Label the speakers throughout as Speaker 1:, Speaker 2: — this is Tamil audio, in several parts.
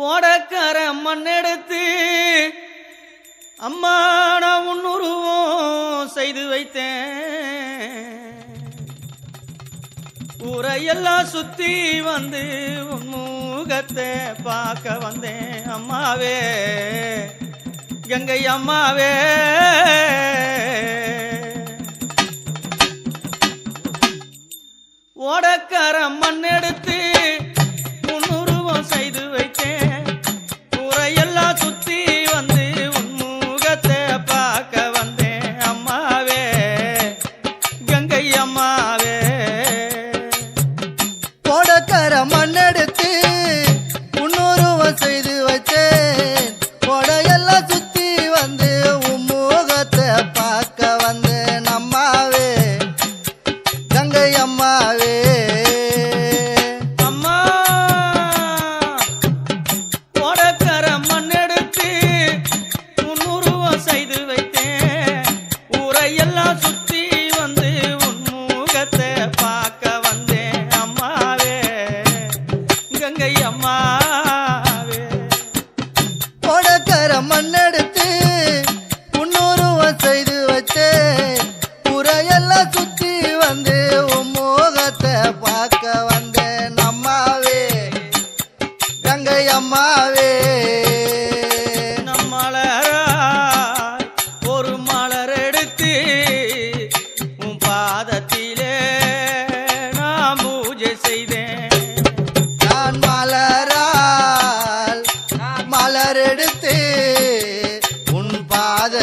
Speaker 1: ஓடக்கார மண்ணெடுத்து அம்மா நான் உன்னுருவோம் செய்து வைத்தேன். ஊரையெல்லாம் சுத்தி வந்து உன்முகத்தை பார்க்க வந்தேன் அம்மாவே. கங்கை அம்மாவே. ஓடக்கார மண்ணெடுத்து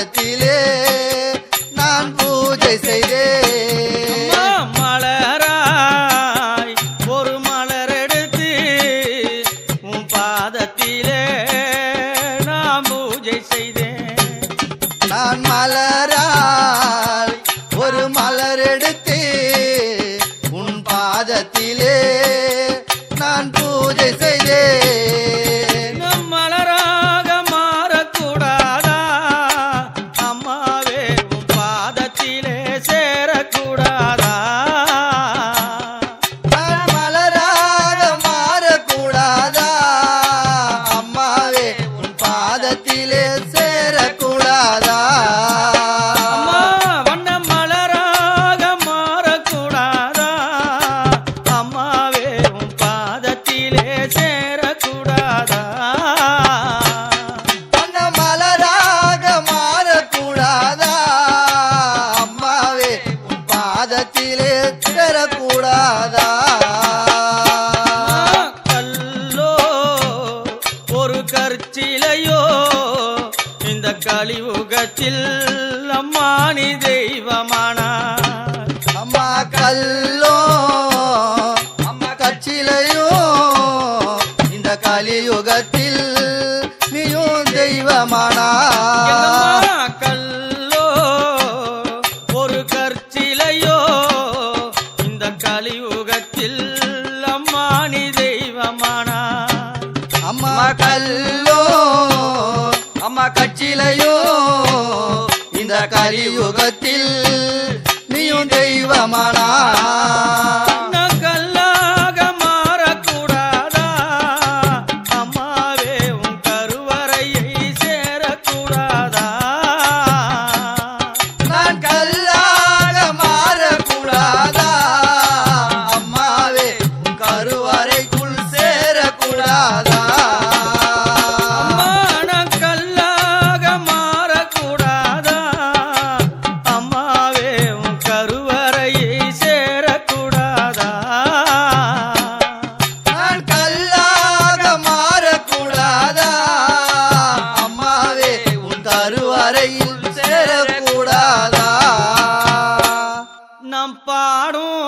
Speaker 1: பாதத்திலே நான் பூஜை செய்தேன். மலராய் ஒரு மலர் எடுத்து உன் பாதத்திலே நான் பூஜை செய்தேன்.
Speaker 2: நான் மலரால் ஒரு மலர் எடுத்து உன் பாதத்திலே நான் பூஜை செய்தேன்.
Speaker 1: கலியுகத்தில் அம்மானி தெய்வமானா?
Speaker 2: அம்மா கல்லோ அம்மா கச்சிலையோ இந்த கலியுகத்தில் நீயும் தெய்வமானா?
Speaker 1: கல்லோ ஒரு கற்சிலையோ இந்த கலியுகத்தில் அம்மானி தெய்வமானா?
Speaker 2: அம்மா கல்லோ அம்மா கட்சியிலையோ இந்த கலியுகத்தில் நீயும் தெய்வமானா?
Speaker 1: நாம் பாடும்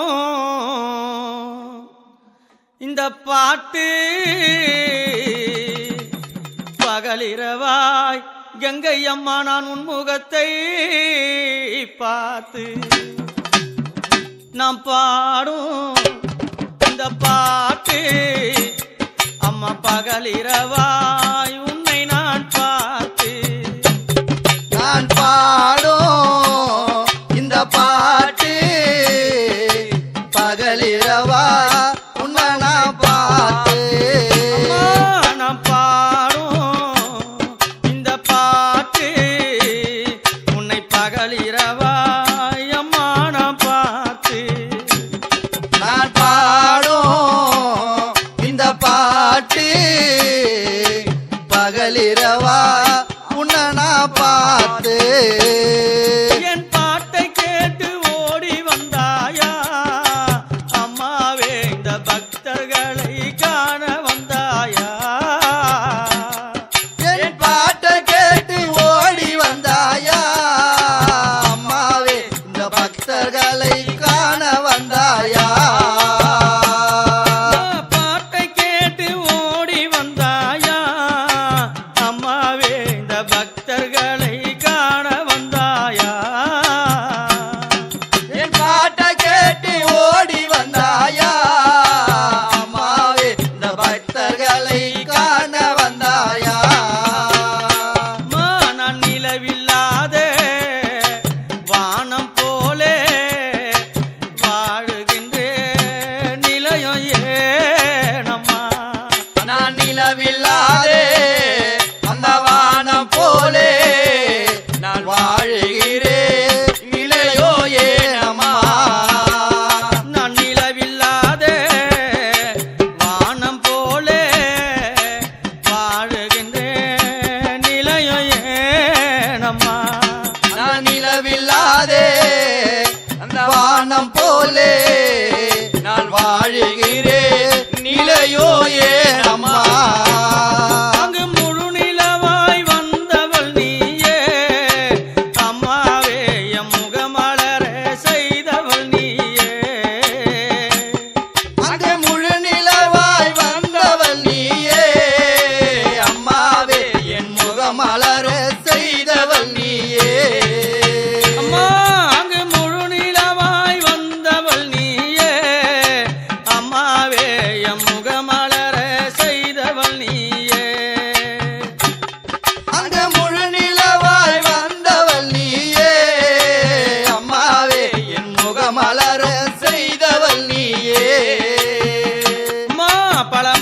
Speaker 1: இந்த பாட்டு பகலிரவாய் கங்கை அம்மா நான் உன்முகத்தை பார்த்து நாம் பாடும் இந்த பாட்டு அம்மா பகலிரவாய் உன்னை நான் பார்த்து
Speaker 2: நான் பாடும் பகலிரவா உன்ன நான் பார்த்து.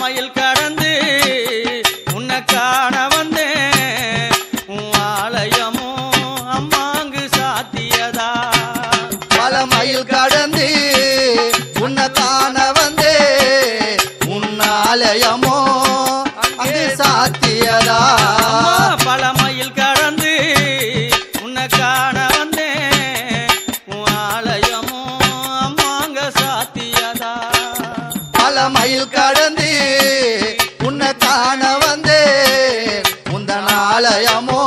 Speaker 1: மயில் மயில் கடந்து உன்னை காண
Speaker 2: வந்தே. உந்த நாளயமோ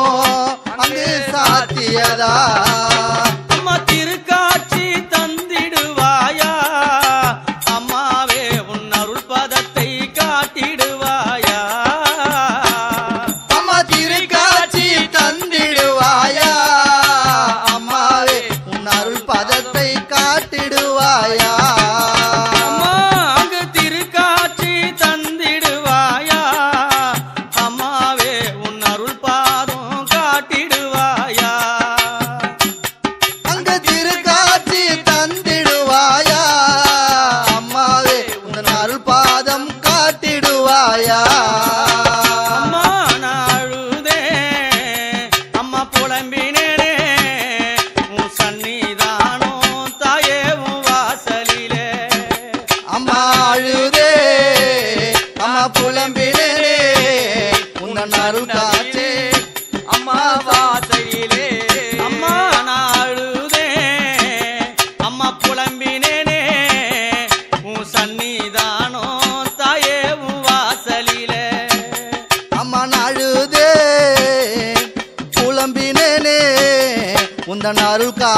Speaker 2: அங்கு சாத்தியதா?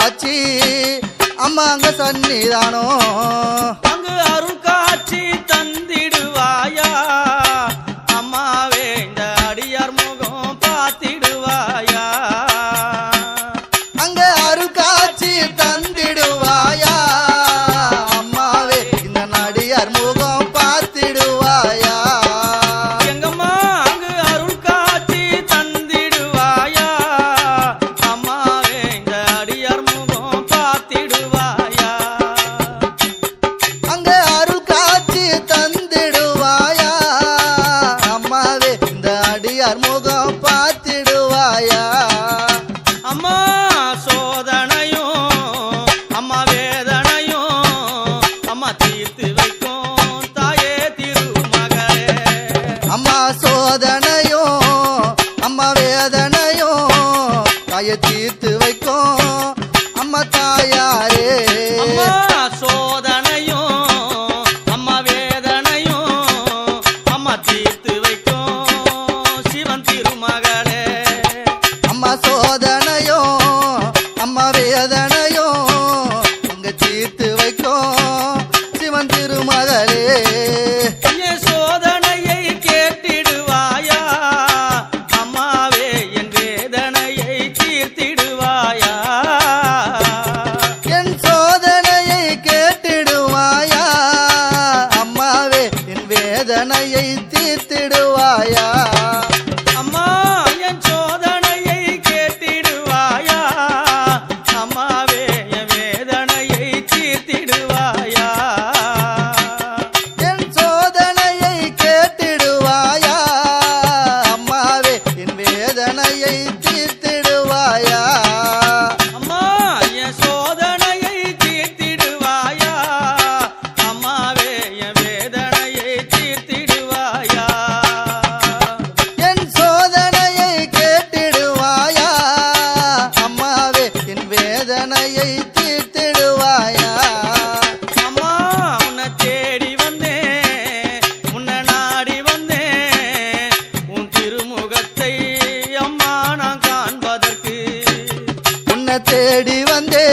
Speaker 1: Tati எல்லாம் திருமகளே
Speaker 2: அம்மா சோதனையோ அம்மா வேதனையோ உங்க தீர்த்து வைக்கும்
Speaker 1: சிவன் திருமகளே.
Speaker 2: சோதனையை கேட்டிடுவாயா? அம்மாவே என் வேதனையை தீர்த்திடுவாயா?
Speaker 1: என் சோதனையை கேட்டிடுவாயா? அம்மாவே என் வேதனையை தீர்த்திடுவாயா?
Speaker 2: உன்னை
Speaker 1: தேடி
Speaker 2: வந்தே.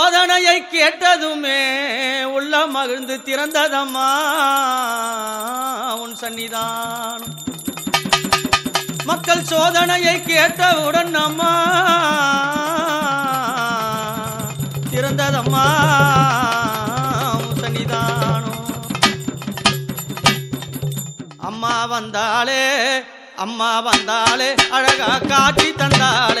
Speaker 1: போதனையை கேட்டதுமே உள்ள மகிழ்ந்து திறந்ததம்மா. உன் சன்னிதானம் மக்கள் சோதனையை கேட்டவுடன் அம்மா திறந்ததம்மா. சன்னிதானம் அம்மா வந்தாலே அம்மா வந்தாலே அழகா காட்சி
Speaker 2: தந்தாலே